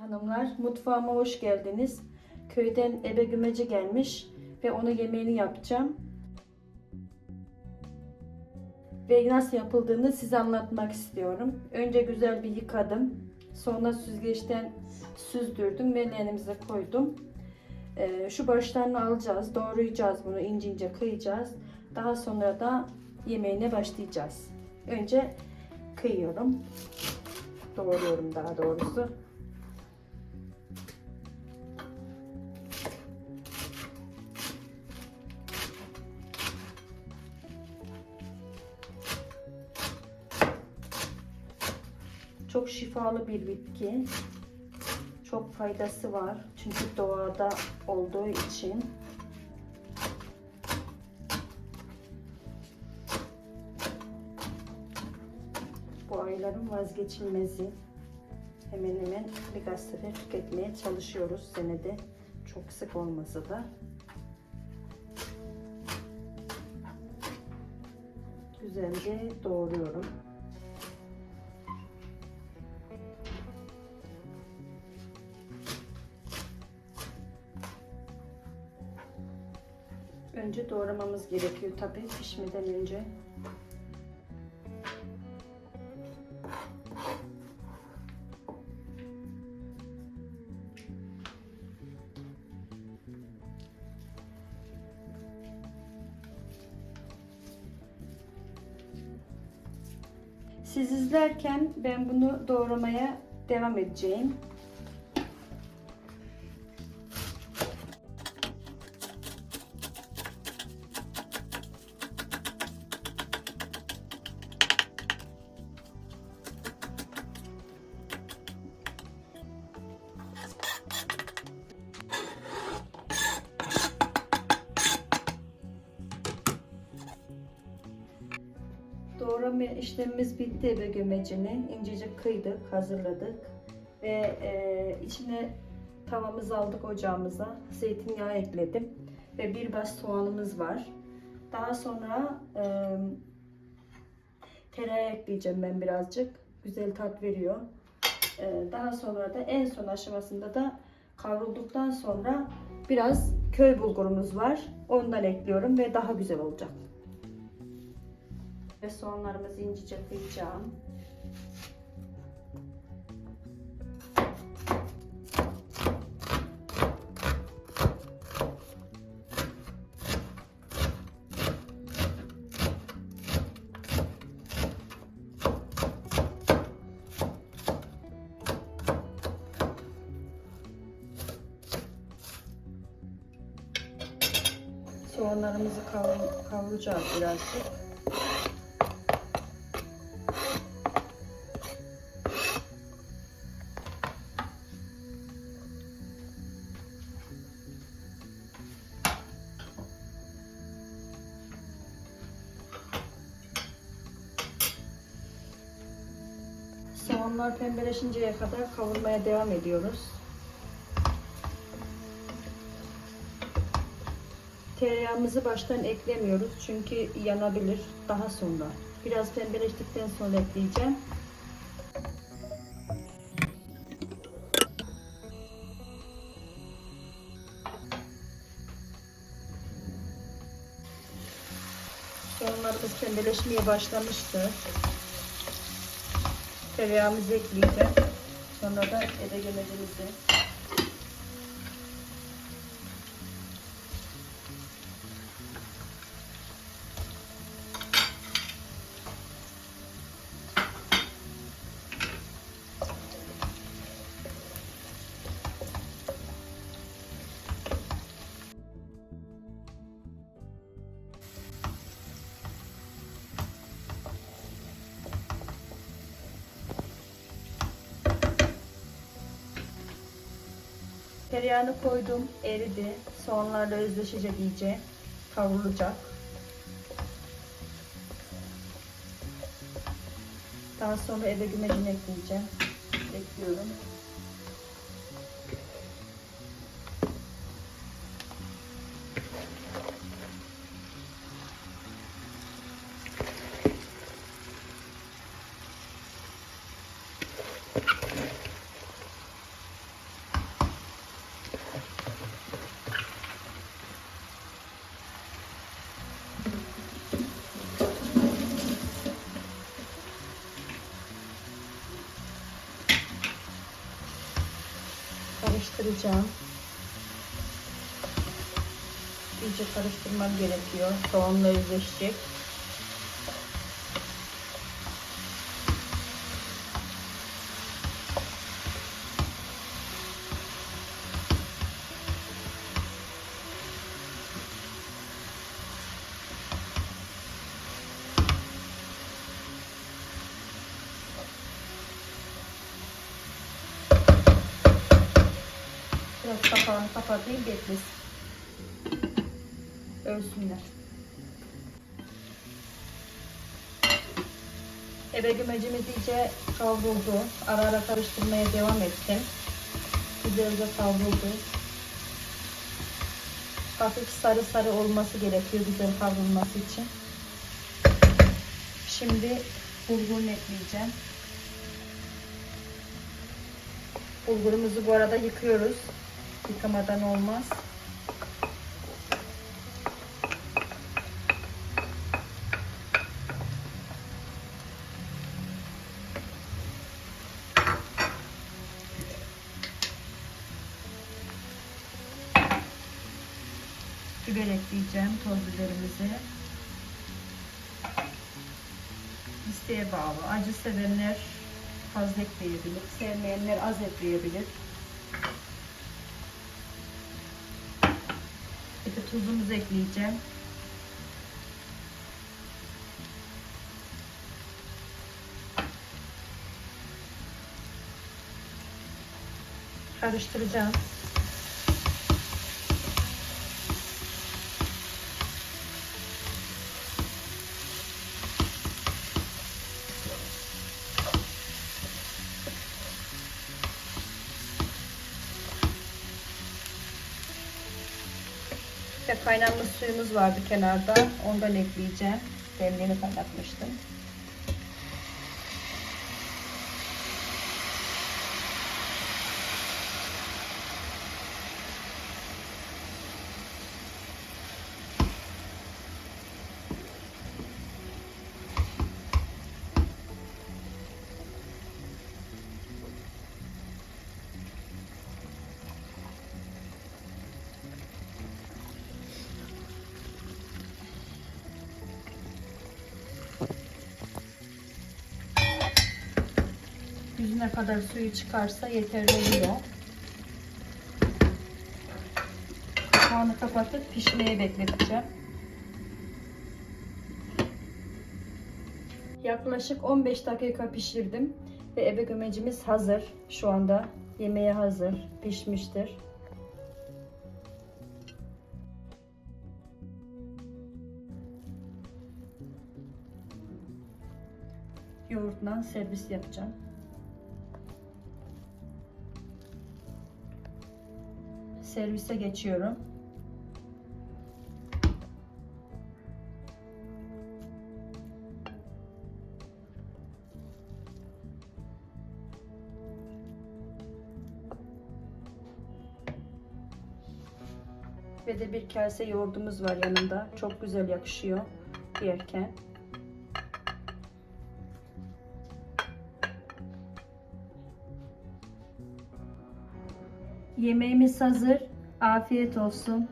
hanımlar, mutfağıma hoş geldiniz. Köyden ebe gümeci gelmiş ve onu yemeğini yapacağım. Ve nasıl yapıldığını size anlatmak istiyorum. Önce güzel bir yıkadım. Sonra süzgeçten süzdürdüm ve leğenimize koydum. Ee, şu başlarını alacağız, doğrayacağız bunu, ince ince kıyacağız. Daha sonra da yemeğine başlayacağız. Önce kıyıyorum. Doğruyorum daha doğrusu. Çok şifalı bir bitki. Çok faydası var. Çünkü doğada olduğu için. Bu ayların vazgeçilmezi. Hemen hemen birkaç sefer tüketmeye çalışıyoruz senede. Çok sık olmasa da. Güzelce doğruyorum. Önce doğramamız gerekiyor tabii pişmeden önce. Siz izlerken ben bunu doğramaya devam edeceğim. Doğrama işlemimiz bitti ebe gömecini. İncecik kıydık, hazırladık. Ve e, içine tavamızı aldık ocağımıza. Zeytinyağı ekledim. Ve bir baş soğanımız var. Daha sonra e, tereyağı ekleyeceğim ben birazcık. Güzel tat veriyor. E, daha sonra da en son aşamasında da kavrulduktan sonra biraz köy bulgurumuz var. Ondan ekliyorum ve daha güzel olacak. Ve soğanlarımızı incecik kıyacağım. Soğanlarımızı kavur kavuracağız birazcık. Soğanlar pembeleşinceye kadar kavurmaya devam ediyoruz. Tereyağımızı baştan eklemiyoruz çünkü yanabilir daha sonra. Biraz pembeleştikten sonra ekleyeceğim. Soğanlarımız pembeleşmeye başlamıştı. Tereyağımızı ekleyeceğim. Sonra da eve Tereyağını koydum, eridi. Soğanlarla özleşecek iyice. Kavrulacak. Daha sonra eve gümecini ekleyeceğim. Ekliyorum. Karıştıracağım. İyice karıştırmam gerekiyor. Soğanla özleşecek. Biraz kapağını kapatayım beklesin. Ölsünler. Eve gümecimiz iyice kavruldu. Ara ara karıştırmaya devam ettim. Güzelce kavruldu. Hafif sarı sarı olması gerekiyor güzel kavrulması için. Şimdi bulgurunu ekleyeceğim. Bulgurumuzu bu arada yıkıyoruz. Yıkamadan olmaz. Biber ekleyeceğim, toz biberimizi. İsteğe bağlı. Acı sevenler fazla ekleyebilir. Sevmeyenler az ekleyebilir. Tuzumuzu ekleyeceğim. Karıştıracağım. İşte kaynanmış suyumuz vardı kenarda. Ondan ekleyeceğim. Demliğini kaynatmıştım. Yüzüne kadar suyu çıkarsa yeterli oluyor. Kapağını kapatıp pişmeye bekleteceğim. Yaklaşık 15 dakika pişirdim ve ebe gömecimiz hazır. Şu anda yemeğe hazır, pişmiştir. Yoğurtla servis yapacağım. Servise geçiyorum. Ve de bir kase yoğurdumuz var yanında. Çok güzel yakışıyor yerken. Yemeğimiz hazır. Afiyet olsun.